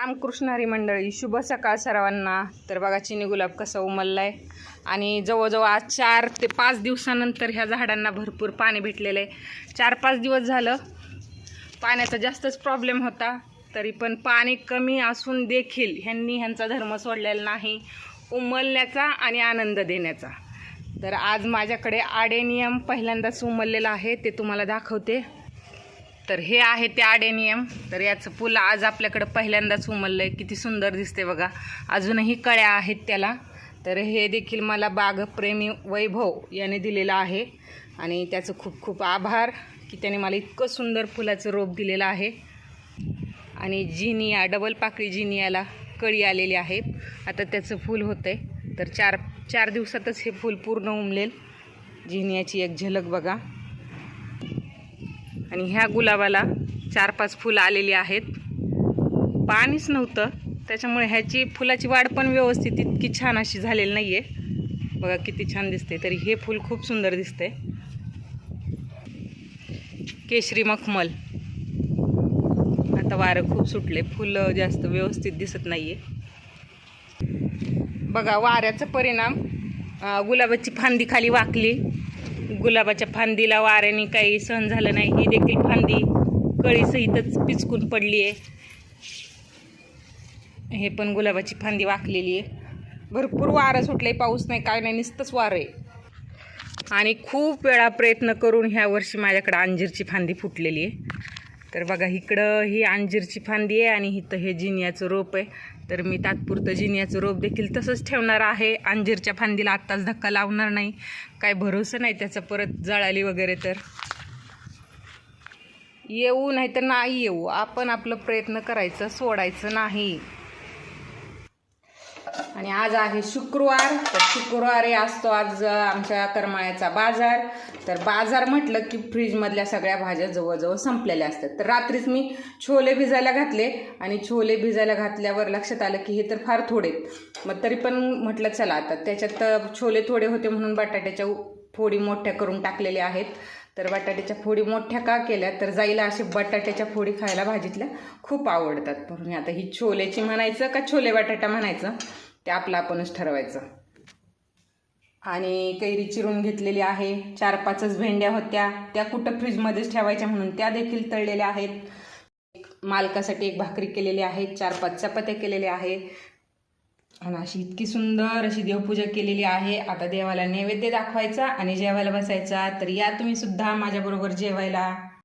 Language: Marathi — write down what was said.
रामकृष्णारी मंडळी शुभ सकाळ सर्वांना. तर बघा चिनी गुलाब कसा आहे आणि जवळजवळ आज चार ते पाच दिवसानंतर ह्या झाडांना भरपूर पाणी भेटलेलं आहे चार पाच दिवस झालं. पाण्याचा जास्तच प्रॉब्लेम होता. तरी पण पाणी कमी असून देखील ह्यांनी ह्यांचा धर्म सोडलेला नाही. उमलण्याचा आणि आनंद देण्याचा. तर आज माझ्याकडे आडेनियम पहिल्यांदाच उमललेलं आहे. ते तुम्हाला दाखवते. तर हे आहे ते आडेनियम तर याचं फुल आज आपल्याकडं पहिल्यांदाच उमललं आहे किती सुंदर दिसते बघा. अजूनही कळ्या आहेत त्याला. तर हे देखील मला बागप्रेमी वैभव याने दिलेलं आहे. आणि त्याचं खूप खूप आभार की त्याने मला इतकं सुंदर फुलाचं रोप दिलेलं आहे. आणि जिनिया डबल पाकळी जिनियाला कळी आलेली आहे. आता त्याचं फूल होतं आहे तर चार चार दिवसातच हे फूल पूर्ण उमलेल. जिनियाची एक झलक बघा. आणि ह्या गुलाबाला चार पाच फुलं आलेली आहेत. पाणीच नव्हतं. त्याच्यामुळे ह्याची फुलाची वाढ पण व्यवस्थित इतकी छान अशी झालेली नाही आहे बघा किती छान दिसते तरी हे फूल खूप सुंदर दिसते केशरी मखमल. आता वारं खूप सुटले. फुलं जास्त व्यवस्थित दिसत नाही आहे बघा वाऱ्याचा परिणाम गुलाबाची फांदी खाली वाकली. गुलाबाच्या फांदीला वाऱ्याने काही सहन झालं नाही. ही देखील फांदी कळीसहितच पिचकून पडली आहे हे पण गुलाबाची फांदी वाकलेली आहे. भरपूर वारं सुटले पाऊस नाही काय नाही नुसतंच वारं आहे आणि खूप वेळा प्रयत्न करून ह्या वर्षी माझ्याकडं अंजीरची फांदी फुटलेली आहे. तर बघा इकडं ही अंजीरची फांदी आहे आणि इथं हे जिनियाचं रोप आहे. तर मी तात्पुरतं जिनियाचं रोप देखील तसंच ठेवणार आहे. अंजीरच्या फांदीला आत्ताच धक्का लावणार नाही. काय भरोसा नाही त्याचं परत जळाली वगैरे तर. येऊ नाही तर नाही येऊ. आपण आपलं प्रयत्न करायचं सोडायचं नाही. आणि आज आहे शुक्रवार. तर शुक्रवारी असतो आज आमच्या करमाळ्याचा बाजार. तर बाजार म्हटलं की फ्रीजमधल्या सगळ्या भाज्या जवळजवळ संपलेल्या असतात. तर रात्रीच मी छोले भिजायला घातले आणि छोले भिजायला घातल्यावर लक्षात आलं की हे तर फार थोडे मग तरी पण म्हटलं चला आता त्याच्यात छोले थोडे होते म्हणून बटाट्याच्या फोडी मोठ्या करून टाकलेल्या आहेत. तर बटाट्याच्या फोडी मोठ्या का केल्या? तर जाईला असे बटाट्याच्या फोडी खायला भाजीतल्या खूप आवडतात. म्हणून आता ही छोलेची म्हणायचं का छोले बटाटा म्हणायचं? ते आपलं आपणच ठरवायचं. आणि कैरी चिरून घेतलेली आहे. चार पाचच भेंड्या होत्या. त्या कुठं फ्रीजमध्येच ठेवायच्या म्हणून त्या देखील तळलेल्या आहेत. एक मालकासाठी एक भाकरी केलेली आहे. चार पाच चपात्या केलेल्या आहे. आणि अशी इतकी सुंदर अशी देवपूजा केलेली आहे. आता देवाला नैवेद्य दाखवायचा आणि जेवायला बसायचा. तर या तुम्ही सुद्धा माझ्याबरोबर जेवायला.